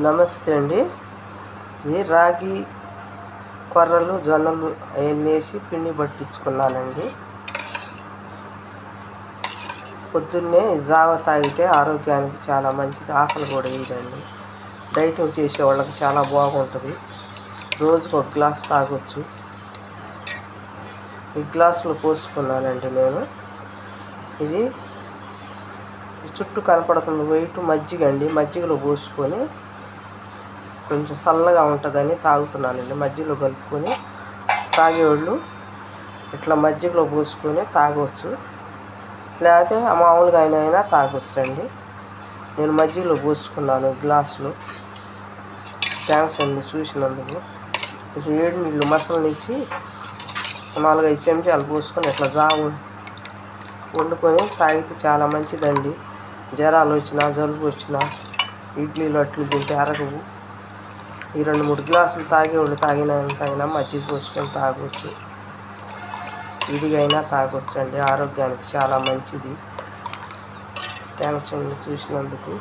నమస్తే అండి. ఇది రాగి కొర్రలు జొన్నలు అవన్నీ వేసి పిండి పట్టించుకున్నానండి? పొద్దున్నే జావ తాగితే ఆరోగ్యానికి చాలా మంచిది ఆకలి కూడా వేయదండి. డైటింగ్ చేసే వాళ్ళకి చాలా బాగుంటుంది. రోజుకు ఒక గ్లాస్ తాగొచ్చు. ఈ గ్లాసులో పోసుకున్నానండి నేను. ఇది చుట్టూ కనపడుతుంది వెయిట్ మజ్జిగ అండి. మజ్జిగలో పోసుకొని కొంచెం చల్లగా ఉంటుందని తాగుతున్నానండి. మజ్జిగలో కలుపుకొని తాగేవాళ్ళు ఇట్లా మజ్జిగలో పోసుకొని తాగవచ్చు లేకపోతే మామూలుగా అయినా అయినా తాగొచ్చు అండి నేను మజ్జిగలో పోసుకున్నాను గ్లాసులో. థ్యాంక్స్ అండి చూసినందుకు. కొంచెం ఏడు నీళ్ళు మసలు మసలనిచ్చి నాలుగైదు చెంచాలు పోసుకొని ఇట్లా జావు వండుకొని తాగితే చాలా మంచిదండి. జ్వరాలు వచ్చినా జలుబు వచ్చినా ఇడ్లీలు అట్లు తింటే అరగవు. ఈ రెండు మూడు గ్లాసులు తాగేవాళ్ళు తాగిన తాగినా మజ్జిగ పోసుకొని తాగొచ్చు. ఇదిగైనా తాగొచ్చు అండి ఆరోగ్యానికి చాలా మంచిది. థ్యాంక్స్ అండి చూసినందుకు.